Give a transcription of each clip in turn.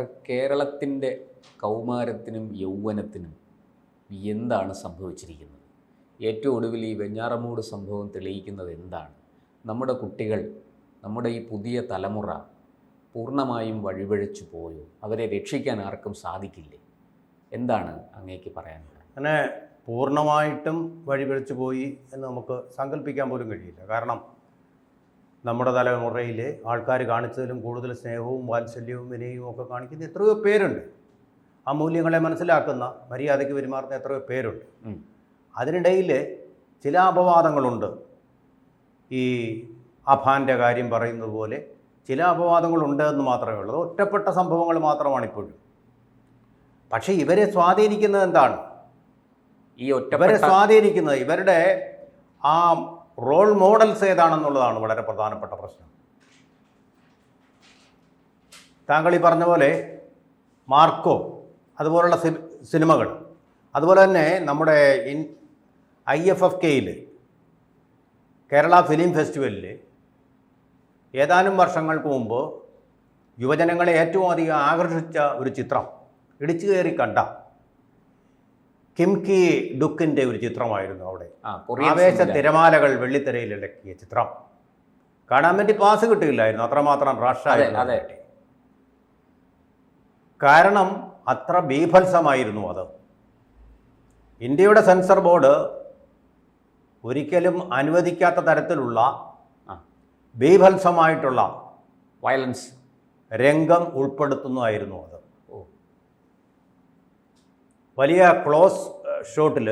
കേരളത്തിന്റെ കൗമാരത്തിനും യൗവനത്തിനും എന്താണ് സംഭവിച്ചിരിക്കുന്നത്? ഏറ്റവും ഒടുവിൽ ഈ വെഞ്ഞാറമൂട് സംഭവം തെളിയിക്കുന്നത് എന്താണ്? നമ്മുടെ കുട്ടികൾ നമ്മുടെ ഈ പുതിയ തലമുറ പൂർണമായും വഴിവഴിച്ചു പോയോ? അവരെ രക്ഷിക്കാൻ ആർക്കും സാധിക്കില്ലേ? എന്താണ് അങ്ങേക്ക് പറയാനുള്ളത്? അങ്ങനെ പൂർണമായിട്ടും വഴിപിഴച്ചു പോയി എന്ന് നമുക്ക് സങ്കല്പിക്കാൻ പോലും കഴിയില്ല. കാരണം നമ്മുടെ തലമുറയിൽ ആൾക്കാർ കാണിച്ചതിലും കൂടുതൽ സ്നേഹവും വാത്സല്യവും വിനയവും ഒക്കെ കാണിക്കുന്ന എത്രയോ പേരുണ്ട്. ആ മൂല്യങ്ങളെ മനസ്സിലാക്കുന്ന മര്യാദയ്ക്ക് പെരുമാറുന്ന എത്രയോ പേരുണ്ട്. അതിനിടയിൽ ചില അപവാദങ്ങളുണ്ട്. ഈ അഫാന്റെ കാര്യം പറയുന്നത് പോലെ ചില അപവാദങ്ങളുണ്ട് എന്ന് മാത്രമേ ഉള്ളൂ. ഒറ്റപ്പെട്ട സംഭവങ്ങൾ മാത്രമാണ് ഇപ്പോഴും. പക്ഷേ ഇവരെ സ്വാധീനിക്കുന്നത് എന്താണ്? ഈ ഒറ്റപ്പെട്ട സ്വാധീനിക്കുന്നത് ഇവരുടെ ആ റോൾ മോഡൽസ് ഏതാണെന്നുള്ളതാണ് വളരെ പ്രധാനപ്പെട്ട പ്രശ്നം. താങ്കൾ ഈ പറഞ്ഞ പോലെ മാർക്കോ അതുപോലുള്ള സിനിമകൾ അതുപോലെ തന്നെ നമ്മുടെ ഇൻ ഐ എഫ് എഫ് കെയിൽ കേരള ഫിലിം ഫെസ്റ്റിവലിൽ ഏതാനും വർഷങ്ങൾക്ക് മുമ്പ് യുവജനങ്ങളെ ഏറ്റവും അധികം ആകർഷിച്ച ഒരു ചിത്രം ഇടിച്ചു കയറി കണ്ട കിംകി ഡുക്കിന്റെ ഒരു ചിത്രമായിരുന്നു അവിടെ. ആവേശ തിരമാലകൾ വെള്ളിത്തിരയിൽ ഇളക്കിയ ചിത്രം. കാണാൻ വേണ്ടി പാസ് കിട്ടിയില്ലായിരുന്നു അത്രമാത്രം റഷ് കാരണം അത്ര ബീഭത്സമായിരുന്നു അത്. ഇന്ത്യയുടെ സെൻസർ ബോർഡ് ഒരിക്കലും അനുവദിക്കാത്ത തരത്തിലുള്ള ബീഭത്സമായിട്ടുള്ള വയലൻസ് രംഗം ഉൾപ്പെടുത്തുന്നതായിരുന്നു അത്. വലിയ ക്ലോസ് ഷോട്ടിൽ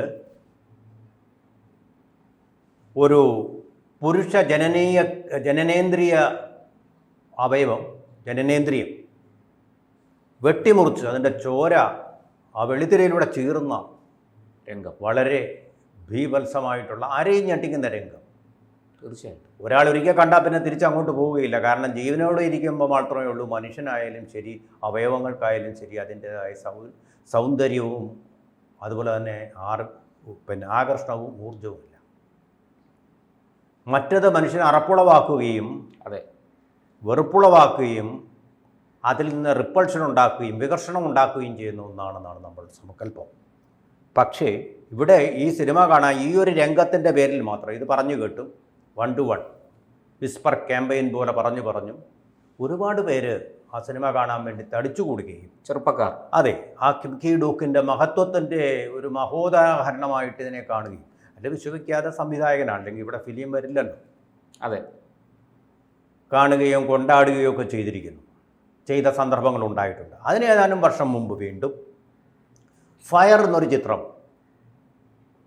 ഒരു പുരുഷ ജനനീയ ജനനേന്ദ്രിയ അവയവം ജനനേന്ദ്രിയം വെട്ടിമുറിച്ച് അതിന്റെ ചോര ആ വെളിത്തിരയിലൂടെ ചീറുന്ന രംഗം. വളരെ ഭീവത്സമായിട്ടുള്ള ആരെയും ഞെട്ടിക്കുന്ന രംഗം. തീർച്ചയായിട്ടും. ഒരാൾ ഒരിക്കൽ കണ്ടാൽ പിന്നെ തിരിച്ചങ്ങോട്ട് പോവുകയില്ല. കാരണം ജീവനോടെ ഇരിക്കുമ്പോൾ മാത്രമേ ഉള്ളൂ. മനുഷ്യനായാലും ശരി അവയവങ്ങൾക്കായാലും ശരി അതിന്റെതായ സൗ സൗന്ദര്യവും അതുപോലെ തന്നെ ആർ പിന്നെ ആകർഷണവും ഊർജവും ഇല്ല മറ്റത് മനുഷ്യനെ അറപ്പുളവാക്കുകയും അതെ. വെറുപ്പുളവാക്കുകയും അതിൽ നിന്ന് റിപ്പൾഷൻ ഉണ്ടാക്കുകയും വികർഷണം ഉണ്ടാക്കുകയും ചെയ്യുന്ന ഒന്നാണെന്നാണ് നമ്മൾ സമകല്പം പക്ഷേ ഇവിടെ ഈ സിനിമ കാണാൻ ഈ ഒരു രംഗത്തിന്റെ പേരിൽ മാത്രം ഇത് പറഞ്ഞു കേട്ടു. One two one. Whisper campaign പോലെ പറഞ്ഞു പറഞ്ഞു. ഒരുപാട് പേര് ആ സിനിമ കാണാൻ വേണ്ടി തടിച്ചുകൂടുകയും. ചെറുപ്പക്കാർ. അതെ ആ കിംകി ഡൂക്കിന്റെ മഹത്വത്തിന്റെ ഒരു മഹോദാഹരണമായിട്ട് ഇതിനെ കാണുകയും. അല്ല വിശ്വസിക്കാതെ സംവിധായകനാണ് അല്ലെങ്കിൽ ഇവിടെ ഫിലിം വരില്ലല്ലോ. അതെ. കാണുകയും കൊണ്ടാടുകയും ഒക്കെ ചെയ്തിരിക്കുന്നു. ചെയ്ത സന്ദർഭങ്ങൾ ഉണ്ടായിട്ടുണ്ട്. അതിന് ഏതാനും വർഷം മുമ്പ് വീണ്ടും ഫയർ എന്നൊരു ചിത്രം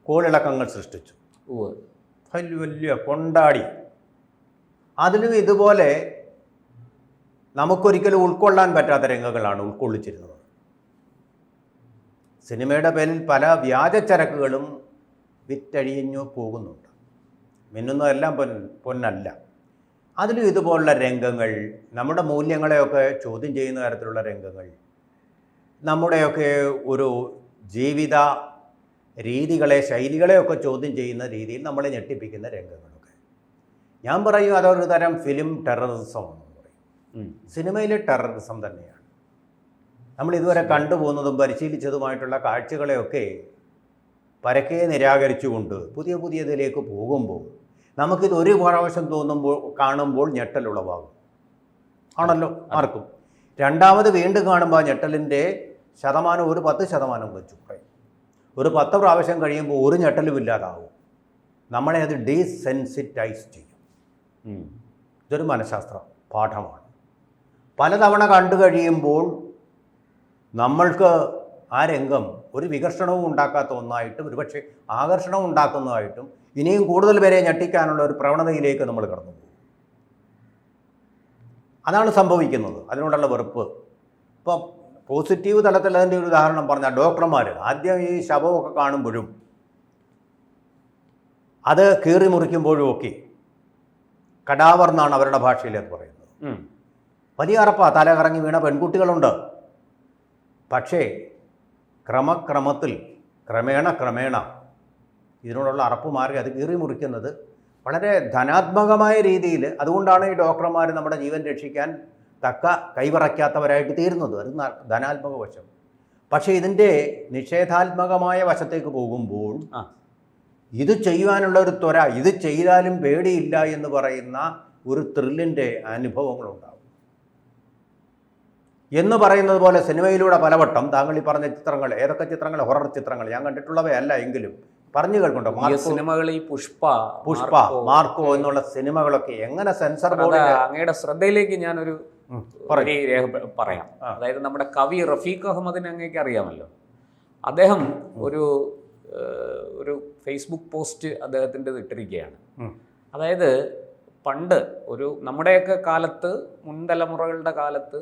കോളിളക്കങ്ങൾ സൃഷ്ടിച്ചു. വലിയ വലിയ കൊണ്ടാടി. അതിലും ഇതുപോലെ നമുക്കൊരിക്കലും ഉൾക്കൊള്ളാൻ പറ്റാത്ത രംഗങ്ങളാണ് ഉൾക്കൊള്ളിച്ചിരുന്നത്. സിനിമയുടെ പേരിൽ പല വ്യാജച്ചരക്കുകളും വിറ്റഴിഞ്ഞു പോകുന്നുണ്ട്. മിന്നുന്നതെല്ലാം പൊൻ പൊന്നല്ല. അതിലും ഇതുപോലുള്ള രംഗങ്ങൾ നമ്മുടെ മൂല്യങ്ങളെയൊക്കെ ചോദ്യം ചെയ്യുന്ന തരത്തിലുള്ള രംഗങ്ങൾ നമ്മുടെയൊക്കെ ഒരു ജീവിത രീതികളെ ശൈലികളെയൊക്കെ ചോദ്യം ചെയ്യുന്ന രീതിയിൽ നമ്മളെ ഞെട്ടിപ്പിക്കുന്ന രംഗങ്ങളൊക്കെ. ഞാൻ പറയും അതൊരു തരം ഫിലിം ടെററിസം എന്ന് പറയും ഉം. സിനിമയിലെ ടെററിസം തന്നെയാണ്. നമ്മൾ ഇതുവരെ കണ്ടുപോകുന്നതും പരിശീലിച്ചതുമായിട്ടുള്ള കാഴ്ചകളെയൊക്കെ പരക്കെ നിരാകരിച്ചുകൊണ്ട് പുതിയ പുതിയതിലേക്ക് പോകുമ്പോൾ നമുക്കിത് ഒരു പ്രാവശ്യം തോന്നുമ്പോൾ കാണുമ്പോൾ ഞെട്ടലുളവാകും ആണല്ലോ? ആർക്കും. രണ്ടാമത് വീണ്ടും കാണുമ്പോൾ ആ ഞെട്ടലിന്റെ ശതമാനം ഒരു പത്ത് ശതമാനം വെച്ചു കുറയും. ഒരു പത്ത് പ്രാവശ്യം കഴിയുമ്പോൾ ഒരു ഞെട്ടലും ഇല്ലാതാവും. നമ്മളെ അത് ഡീസെൻസിറ്റൈസ് ചെയ്യും. ഇതൊരു മനഃശാസ്ത്ര പാഠമാണ്. പലതവണ കണ്ടു കഴിയുമ്പോൾ നമ്മൾക്ക് ആ രംഗം ഒരു വികർഷണവും ഉണ്ടാക്കാത്ത ഒന്നായിട്ടും ഒരുപക്ഷെ ആകർഷണവും ഉണ്ടാക്കുന്നതായിട്ടും ഇനിയും കൂടുതൽ പേരെ ഞെട്ടിക്കാനുള്ള ഒരു പ്രവണതയിലേക്ക് നമ്മൾ കടന്നു പോകും. അതാണ് സംഭവിക്കുന്നത്. അതിനോടുള്ള വെറുപ്പ്. ഇപ്പം പോസിറ്റീവ് തലത്തിൽ അതിന്റെ ഒരു ഉദാഹരണം പറഞ്ഞാൽ ഡോക്ടർമാർ ആദ്യം ഈ ശവമൊക്കെ കാണുമ്പോഴും അത് കീറി മുറിക്കുമ്പോഴും ഒക്കെ കടാവർ എന്നാണ് അവരുടെ ഭാഷയിലേക്ക് പറയുന്നത്. വലിയ അറപ്പാ. തല കറങ്ങി വീണ പെൺകുട്ടികളുണ്ട്. പക്ഷേ ക്രമക്രമത്തിൽ ക്രമേണ ക്രമേണ ഇതിനോടുള്ള അറപ്പ് മാറി അത് കീറി മുറിക്കുന്നത് വളരെ ധനാത്മകമായ രീതിയിൽ അതുകൊണ്ടാണ് ഈ ഡോക്ടർമാർ നമ്മുടെ ജീവൻ രക്ഷിക്കാൻ തക്ക കൈവറയ്ക്കാത്തവരായിട്ട് തീരുന്നത്. അത് ധനാത്മക വശം. പക്ഷേ ഇതിന്റെ നിഷേധാത്മകമായ വശത്തേക്ക് പോകുമ്പോൾ. ഇത് ചെയ്യുവാനുള്ള ഒരു ത്വര ഇത് ചെയ്താലും പേടിയില്ല എന്ന് പറയുന്ന ഒരു ത്രില്ലിന്റെ അനുഭവങ്ങളുണ്ടാകും എന്ന് പറയുന്നത് പോലെ സിനിമയിലൂടെ പലവട്ടം താങ്കൾ ഈ പറഞ്ഞ ചിത്രങ്ങൾ ഏതൊക്കെ ചിത്രങ്ങൾ? ഹൊറർ ചിത്രങ്ങൾ. ഞാൻ കണ്ടിട്ടുള്ളവയല്ല എങ്കിലും പറഞ്ഞു കേൾക്കുന്നുണ്ടോ? സിനിമകൾ ഈ പുഷ്പ പുഷ്പ മാർക്കോ, എന്നുള്ള സിനിമകളൊക്കെ എങ്ങനെ സെൻസർ ബോർഡ് അങ്ങയുടെ ശ്രദ്ധയിലേക്ക് ഞാനൊരു രേഖ പറയാം. അതായത് നമ്മുടെ കവി റഫീഖ് അഹമ്മദിനെ അങ്ങേക്ക് അറിയാമല്ലോ. അദ്ദേഹം ഒരു ഒരു ഫേസ്ബുക്ക് പോസ്റ്റ് അദ്ദേഹത്തിന്റെ ഇട്ടിരിക്കുകയാണ്. അതായത് പണ്ട് ഒരു നമ്മുടെയൊക്കെ കാലത്ത് മുൻതലമുറകളുടെ കാലത്ത്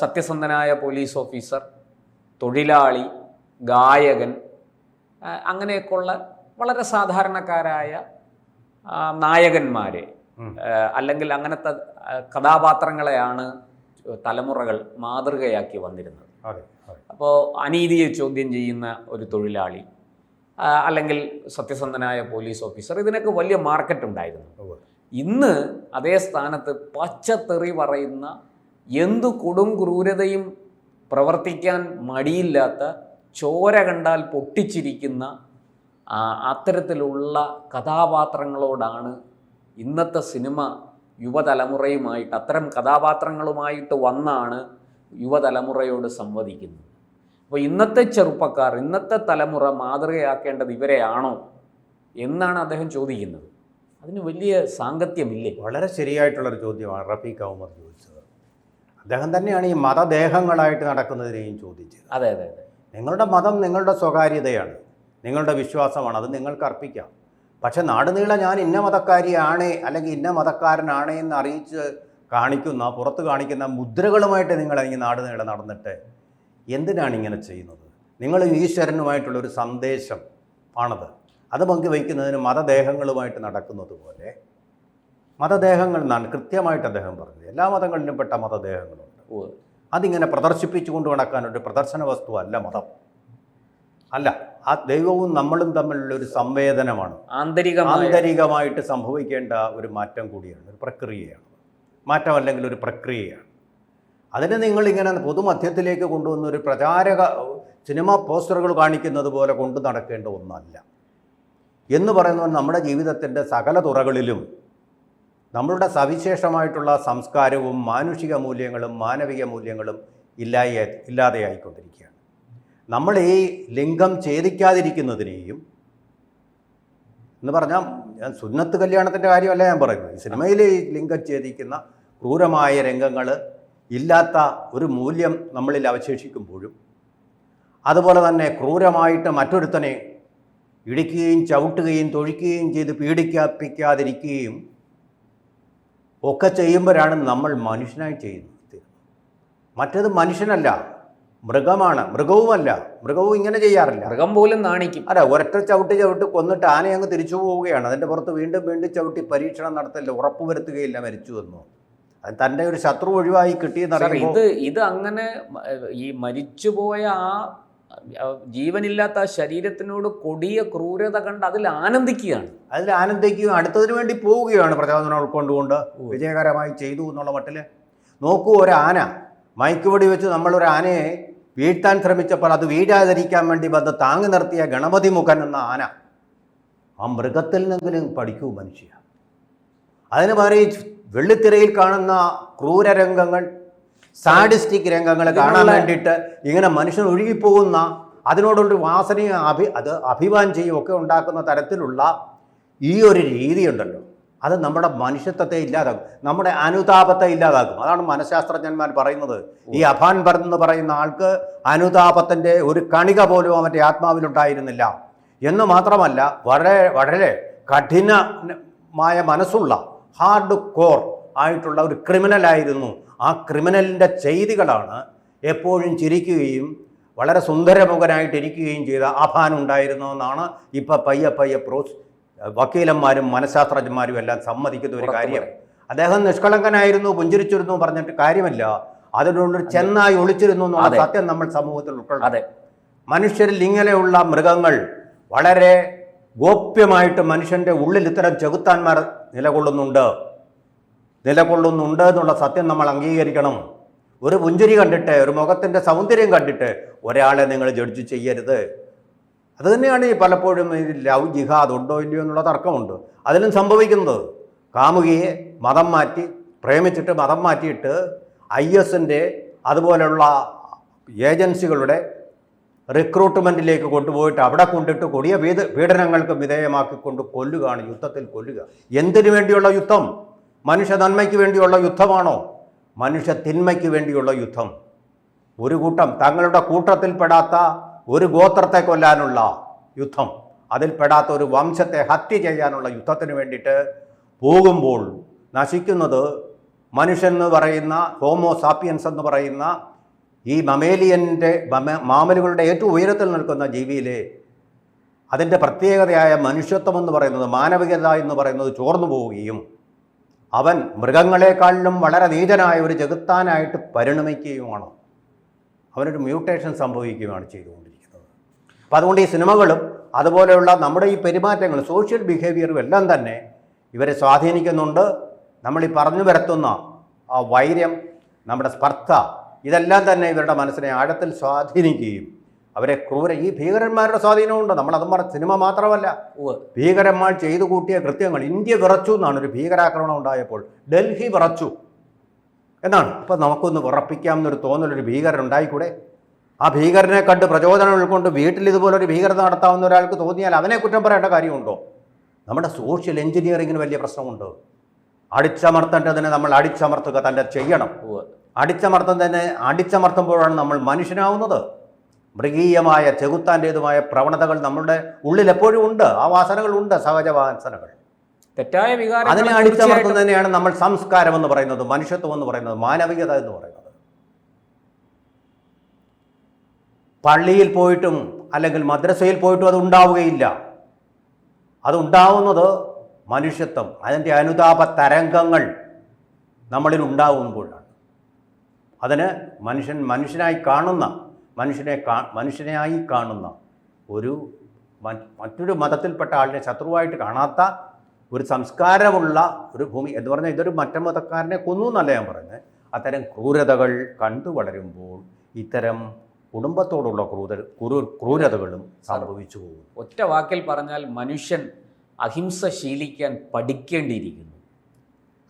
സത്യസന്ധനായ പോലീസ് ഓഫീസർ തൊഴിലാളി ഗായകൻ അങ്ങനെയൊക്കെയുള്ള വളരെ സാധാരണക്കാരായ നായകന്മാരെ അല്ലെങ്കിൽ അങ്ങനത്തെ കഥാപാത്രങ്ങളെയാണ് തലമുറകൾ മാതൃകയാക്കി വന്നിരുന്നത്. അപ്പോൾ അനീതിയെ ചോദ്യം ചെയ്യുന്ന ഒരു തൊഴിലാളി അല്ലെങ്കിൽ സത്യസന്ധനായ പോലീസ് ഓഫീസർ ഇതിനൊക്കെ വലിയ മാർക്കറ്റ് ഉണ്ടായിരുന്നു. ഇന്ന് അതേ സ്ഥാനത്ത് പച്ചത്തെറി പറയുന്ന എന്തു കൊടും ക്രൂരതയും പ്രവർത്തിക്കാൻ മടിയില്ലാത്ത ചോര കണ്ടാൽ പൊട്ടിച്ചിരിക്കുന്ന അത്തരത്തിലുള്ള കഥാപാത്രങ്ങളോടാണ് ഇന്നത്തെ സിനിമ യുവതലമുറയുമായിട്ട് അത്തരം കഥാപാത്രങ്ങളുമായിട്ട് വന്നാണ് യുവതലമുറയോട് സംവദിക്കുന്നത്. അപ്പോൾ ഇന്നത്തെ ചെറുപ്പക്കാർ ഇന്നത്തെ തലമുറ മാതൃകയാക്കേണ്ടത് ഇവരെയാണോ എന്നാണ് അദ്ദേഹം ചോദിക്കുന്നത്. അതിന് വലിയ സാങ്കത്യമില്ലേ? വളരെ ശരിയായിട്ടുള്ളൊരു ചോദ്യമാണ് റഫീഖ് അഹമ്മദ് ചോദിച്ചത്. അദ്ദേഹം തന്നെയാണ് ഈ മതദേഹങ്ങളായിട്ട് നടക്കുന്നതിനെയും ചോദിച്ചത്. അതെ അതെ അതെ. നിങ്ങളുടെ മതം നിങ്ങളുടെ സ്വകാര്യതയാണ്. നിങ്ങളുടെ വിശ്വാസമാണ്. അത് നിങ്ങൾക്ക് അർപ്പിക്കാം. പക്ഷെ നാടുനീളെ ഞാൻ ഇന്ന മതക്കാരിയാണ് അല്ലെങ്കിൽ ഇന്ന മതക്കാരനാണ് എന്ന് അറിയിച്ച് കാണിക്കുന്ന പുറത്ത് കാണിക്കുന്ന മുദ്രകളുമായിട്ട് നിങ്ങൾ ഈ നാടുനീളെ നടന്നിട്ട് എന്തിനാണ് ഇങ്ങനെ ചെയ്യുന്നത്? നിങ്ങൾ ഈശ്വരനുമായിട്ടുള്ളൊരു സന്ദേശം ആണത് അത് പങ്കുവയ്ക്കുന്നതിന് മതദേഹങ്ങളുമായിട്ട് നടക്കുന്നത് പോലെ മതദേഹങ്ങൾ എന്നാണ് കൃത്യമായിട്ട് അദ്ദേഹം പറഞ്ഞത്. എല്ലാ മതങ്ങളിലും പെട്ട മതദേഹങ്ങളുണ്ട്. അതിങ്ങനെ പ്രദർശിപ്പിച്ചുകൊണ്ട് കൊണ്ട് നടക്കാനൊരു പ്രദർശന വസ്തു അല്ല മതം. അല്ല ആ ദൈവവും നമ്മളും തമ്മിലുള്ള ഒരു സംവേദനമാണ്. ആന്തരികമായ ആന്തരികമായിട്ട് സംഭവിക്കേണ്ട ഒരു മാറ്റം കൂടിയാണ് ഒരു പ്രക്രിയയാണ്. മാറ്റം അല്ലെങ്കിൽ ഒരു പ്രക്രിയയാണ്. അതിനെ നിങ്ങളിങ്ങനെ പൊതുമധ്യത്തിലേക്ക് കൊണ്ടുവന്ന ഒരു പ്രചാരക സിനിമ പോസ്റ്ററുകൾ കാണിക്കുന്നത് പോലെ കൊണ്ടു നടക്കേണ്ട ഒന്നല്ല. എന്ന് പറയുന്നത് നമ്മുടെ ജീവിതത്തിന്റെ സകല തുറകളിലും സവിശേഷമായിട്ടുള്ള സംസ്കാരവും മാനുഷിക മൂല്യങ്ങളും മാനവിക മൂല്യങ്ങളും ഇല്ലായ ഇല്ലാതെയായിക്കൊണ്ടിരിക്കുകയാണ്. നമ്മൾ ഈ ലിംഗം ഛേദിക്കാതിരിക്കുന്നതിനെയും എന്ന് പറഞ്ഞാൽ ഞാൻ സുന്നത്ത് കല്യാണത്തിന്റെ കാര്യമല്ല ഞാൻ പറയുന്നത്. സിനിമയിൽ ഈ ലിംഗം ഛേദിക്കുന്ന ക്രൂരമായ രംഗങ്ങൾ ഇല്ലാത്ത ഒരു മൂല്യം നമ്മളിൽ അവശേഷിക്കുമ്പോഴും അതുപോലെ തന്നെ ക്രൂരമായിട്ട് മറ്റൊരുത്തനെ ഇടിക്കുകയും ചവിട്ടുകയും തൊഴിക്കുകയും ചെയ്ത് പീഡിക്കാപ്പിക്കാതിരിക്കുകയും ഒക്കെ ചെയ്യുമ്പോഴാണ് നമ്മൾ മനുഷ്യനായി ചെയ്യുന്നത്. മറ്റത് മനുഷ്യനല്ല. മൃഗമാണ്. മൃഗവുമല്ല. മൃഗവും ഇങ്ങനെ ചെയ്യാറില്ല. മൃഗം പോലും നാണിക്കും. അല്ല ഒരൊറ്റ ചവിട്ടി ചവിട്ടി കൊന്നിട്ട് ആന അങ്ങ് തിരിച്ചു പോവുകയാണ്. അതിന്റെ പുറത്ത് വീണ്ടും വീണ്ടും ചവിട്ടി പരീക്ഷണം നടത്തില്ല ഉറപ്പുവരുത്തുകയില്ല മരിച്ചു എന്ന്. അത് തന്റെ ഒരു ശത്രു ഒഴിവായി കിട്ടിയെന്നറിയാം ഇത് ഇത് അങ്ങനെ ഈ മരിച്ചുപോയ ആ, ജീവനില്ലാത്ത ആ ശരീരത്തിനോട് കൊടിയ ക്രൂരത കണ്ട് അതിൽ ആനന്ദിക്കുകയാണ്. അതിൽ ആനന്ദിക്കുകയും അടുത്തതിന് വേണ്ടി പോവുകയാണ് പ്രചോദനം ഉൾക്കൊണ്ടുകൊണ്ട്. വിജയകരമായി ചെയ്തു എന്നുള്ള മട്ടിൽ നോക്കൂ ഒരു ആന മയക്കുവടി വെച്ച് നമ്മളൊരു ആനയെ വീഴ്ത്താൻ ശ്രമിച്ചപ്പോൾ അത് വീഴാതിരിക്കാൻ വേണ്ടി വന്ന് താങ്ങി നിർത്തിയ ഗണപതി മുഖൻ എന്ന ആന. ആ മൃഗത്തിൽ നിന്നെങ്കിലും പഠിക്കൂ മനുഷ്യ. അതിന് പകരം വെള്ളിത്തിരയിൽ കാണുന്ന ക്രൂരരംഗങ്ങൾ സാഡിസ്റ്റിക് രംഗങ്ങൾ കാണാൻ വേണ്ടിയിട്ട് ഇങ്ങനെ മനുഷ്യൻ ഒഴുകിപ്പോകുന്ന അതിനോടുള്ള വാസനയും അഭി അത് അഭിവാഞ്ചയും ഒക്കെ ഉണ്ടാക്കുന്ന തരത്തിലുള്ള ഈ ഒരു രീതിയുണ്ടല്ലോ. അത് നമ്മുടെ മനുഷ്യത്വത്തെ ഇല്ലാതാക്കും. നമ്മുടെ അനുതാപത്തെ ഇല്ലാതാക്കും. അതാണ് മനഃശാസ്ത്രജ്ഞന്മാർ പറയുന്നത്. ഈ അഭാൻ ഭരത് എന്ന് പറയുന്ന ആൾക്ക് അനുതാപത്തിന്റെ ഒരു കണിക പോലും അവന്റെ ആത്മാവിലുണ്ടായിരുന്നില്ല. എന്ന് മാത്രമല്ല വളരെ വളരെ കഠിനമായ മനസ്സുള്ള ഹാർഡ് കോർ ആയിട്ടുള്ള ഒരു ക്രിമിനലായിരുന്നു ആ ക്രിമിനലിന്റെ ചെയ്തികളാണ് എപ്പോഴും ചിരിക്കുകയും വളരെ സുന്ദരമുഖനായിട്ടിരിക്കുകയും ചെയ്ത ആഭാൻ ഉണ്ടായിരുന്നു എന്നാണ് ഇപ്പം പയ്യ പയ്യ പ്രോസ് വക്കീലന്മാരും മനഃശാസ്ത്രജ്ഞന്മാരും എല്ലാം സമ്മതിക്കുന്ന ഒരു കാര്യം. അദ്ദേഹം നിഷ്കളങ്കനായിരുന്നു പുഞ്ചിരിച്ചിരുന്നു പറഞ്ഞിട്ട് കാര്യമല്ല. അതിനുള്ളിൽ ചെന്നായി ഒളിച്ചിരുന്നു എന്നുള്ള സത്യം നമ്മൾ സമൂഹത്തിൽ ഉൾക്കൊള്ളണം അതെ. മനുഷ്യരിൽ ഇങ്ങനെയുള്ള മൃഗങ്ങൾ വളരെ ഗോപ്യമായിട്ട് മനുഷ്യന്റെ ഉള്ളിൽ ഇത്തരം ചെകുത്താന്മാർ നിലകൊള്ളുന്നുണ്ട്. നിലകൊള്ളുന്നുണ്ട് എന്നുള്ള സത്യം നമ്മൾ അംഗീകരിക്കണം. ഒരു പുഞ്ചിരി കണ്ടിട്ട് ഒരു മുഖത്തിന്റെ സൗന്ദര്യം കണ്ടിട്ട് ഒരാളെ നിങ്ങൾ ജഡ്ജ് ചെയ്യരുത്. അത് തന്നെയാണ് ഈ പലപ്പോഴും ഈ ലവ് ജിഹാദ് ഉണ്ടോ ഇല്ലയോ എന്നുള്ള തർക്കമുണ്ട്. അതിലും സംഭവിക്കുന്നത് കാമുകിയെ മതം മാറ്റി പ്രേമിച്ചിട്ട് മതം മാറ്റിയിട്ട് ഐ എസിന്റെ അതുപോലെയുള്ള ഏജൻസികളുടെ റിക്രൂട്ട്മെന്റിലേക്ക് കൊണ്ടുപോയിട്ട് അവിടെ കൊണ്ടിട്ട് കൊടിയ പീഡ പീഡനങ്ങൾക്ക് വിധേയമാക്കിക്കൊണ്ട് കൊല്ലുകയാണ് യുദ്ധത്തിൽ കൊല്ലുക. എന്തിനു വേണ്ടിയുള്ള യുദ്ധം? മനുഷ്യ നന്മയ്ക്ക് വേണ്ടിയുള്ള യുദ്ധമാണോ? മനുഷ്യ തിന്മയ്ക്ക് വേണ്ടിയുള്ള യുദ്ധം. ഒരു കൂട്ടം തങ്ങളുടെ കൂട്ടത്തിൽപ്പെടാത്ത ഒരു ഗോത്രത്തെ കൊല്ലാനുള്ള യുദ്ധം. അതിൽപ്പെടാത്ത ഒരു വംശത്തെ ഹത്യ ചെയ്യാനുള്ള യുദ്ധത്തിന് വേണ്ടിയിട്ട് പോകുമ്പോൾ നശിക്കുന്നത് മനുഷ്യൻ എന്ന് പറയുന്ന ഹോമോ സാപ്പിയൻസ് എന്ന് പറയുന്ന ഈ മമേലിയന്റെ മാമലുകളുടെ ഏറ്റവും ഉയരത്തിൽ നിൽക്കുന്ന ജീവിയിലെ അതിന്റെ പ്രത്യേകതയായ മനുഷ്യത്വം എന്ന് പറയുന്നത് മാനവികത എന്ന് പറയുന്നത് ചോർന്നു പോവുകയും അവൻ മൃഗങ്ങളെക്കാളിലും വളരെ നീചനായ ഒരു ജഗത്താനായിട്ട് പരിണമിക്കുകയുമാണ്. അവനൊരു മ്യൂട്ടേഷൻ സംഭവിക്കുകയാണ് ചെയ്തുകൊണ്ടിരിക്കുന്നത്. അപ്പോൾ അതുകൊണ്ട് ഈ സിനിമകളും അതുപോലെയുള്ള നമ്മുടെ ഈ പെരുമാറ്റങ്ങൾ സോഷ്യൽ ബിഹേവിയറും എല്ലാം തന്നെ ഇവരെ സ്വാധീനിക്കുന്നുണ്ട്. നമ്മൾ ഈ പറഞ്ഞു വരുത്തുന്ന ആ വൈര്യം നമ്മുടെ സ്പർദ്ധ ഇതെല്ലാം തന്നെ ഇവരുടെ മനസ്സിനെ ആഴത്തിൽ സ്വാധീനിക്കുകയും അവരെ ക്രൂര ഈ ഭീകരന്മാരുടെ സ്വാധീനമുണ്ട്. നമ്മളതും പറഞ്ഞ സിനിമ മാത്രമല്ല. ഭീകരന്മാർ ചെയ്തു കൂട്ടിയ കൃത്യങ്ങൾ. ഇന്ത്യ വിറച്ചു എന്നാണ് ഒരു ഭീകരാക്രമണം ഉണ്ടായപ്പോൾ. ഡൽഹി വിറച്ചു. എന്നാണ്? അപ്പം നമുക്കൊന്ന് വിറപ്പിക്കാം എന്നൊരു തോന്നലൊരു ഭീകരൻ ഉണ്ടായിക്കൂടെ ആ ഭീകരനെ കണ്ട് പ്രചോദനം ഉൾക്കൊണ്ട് വീട്ടിൽ ഇതുപോലൊരു ഭീകരത നടത്താവുന്ന ഒരാൾക്ക് തോന്നിയാൽ അവനെ കുറ്റം പറയേണ്ട കാര്യമുണ്ടോ? നമ്മുടെ സോഷ്യൽ എഞ്ചിനീയറിങ്ങിന് വലിയ പ്രശ്നമുണ്ട്. അടിച്ചമർത്തേണ്ടതിനെ നമ്മൾ അടിച്ചമർത്തുക തന്നെ ചെയ്യണം. അടിച്ചമർത്തം തന്നെ അടിച്ചമർത്തുമ്പോഴാണ് നമ്മൾ മനുഷ്യനാവുന്നത്. മൃഗീയമായ ചെകുത്താന്റേതുമായ പ്രവണതകൾ നമ്മുടെ ഉള്ളിൽ എപ്പോഴും ഉണ്ട്. ആ വാസനകളുണ്ട് സഹജ വാസനകൾ തെറ്റായ വികാരം അതിനെ അടിച്ചമർത്തുന്നതിനെയാണ് നമ്മൾ സംസ്കാരം എന്ന് പറയുന്നത് മനുഷ്യത്വം എന്ന് പറയുന്നത് മാനവികത എന്ന് പറയുന്നത്. പള്ളിയിൽ പോയിട്ടും അല്ലെങ്കിൽ മദ്രസയിൽ പോയിട്ടും അത് ഉണ്ടാവുകയില്ല. അതുണ്ടാവുന്നത് മനുഷ്യത്വം അതിന്റെ അനുതാപ തരംഗങ്ങൾ നമ്മളിൽ ഉണ്ടാവുമ്പോഴാണ്. അതിന് മനുഷ്യൻ മനുഷ്യനായി കാണുന്ന മനുഷ്യനെ കാ മനുഷ്യനായി കാണുന്ന ഒരു മറ്റൊരു മതത്തിൽപ്പെട്ട ആളിനെ ശത്രുവായിട്ട് കാണാത്ത ഒരു സംസ്കാരമുള്ള ഒരു ഭൂമി എന്ന് പറഞ്ഞാൽ ഇതൊരു മറ്റ മതക്കാരനെ കൊന്നു എന്നല്ല ഞാൻ പറഞ്ഞത് അത്തരം ക്രൂരതകൾ കണ്ടു വളരുമ്പോൾ ഇത്തരം കുടുംബത്തോടുള്ള ക്രൂര ക്രൂ ക്രൂരതകളും സംഭവിച്ചു പോകും ഒറ്റ വാക്കിൽ പറഞ്ഞാൽ മനുഷ്യൻ അഹിംസ ശീലിക്കാൻ പഠിക്കേണ്ടിയിരിക്കുന്നു.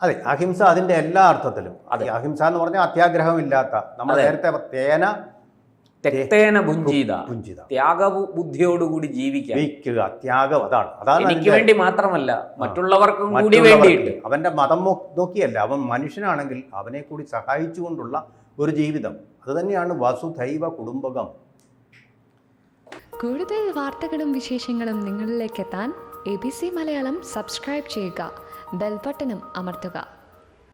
അതെ അഹിംസ അതിന്റെ എല്ലാ അർത്ഥത്തിലും. അതെ. അഹിംസ എന്ന് പറഞ്ഞാൽ അത്യാഗ്രഹമില്ലാത്ത നമ്മൾ നേരത്തെ തേന തെക്തേന ഭുഞ്ചീത ഭുഞ്ചിത ത്യാഗ ബുദ്ധിയോടുകൂടി ജീവിക്കാൻ. ജയിക്കുക ത്യാഗം അതാണ്. അതാണ് എനിക്ക് വേണ്ടി മാത്രമല്ല മറ്റുള്ളവർക്കും കൂടി വേണ്ടിയിട്ട്. അവന്റെ മതം നോക്കിയല്ല അവൻ മനുഷ്യനാണെങ്കിൽ അവനെ കൂടി സഹായിച്ചുകൊണ്ടുള്ള ഒരു ജീവിതം. അത് തന്നെയാണ് വസുധൈവ കുടുംബകം. കൂടുതൽ വാർത്തകളും വിശേഷങ്ങളും നിങ്ങളിലേക്ക് എത്താൻ A B C Malayalam subscribe ചെയ്യുക. ബെൽബട്ടനും അമർത്തുക.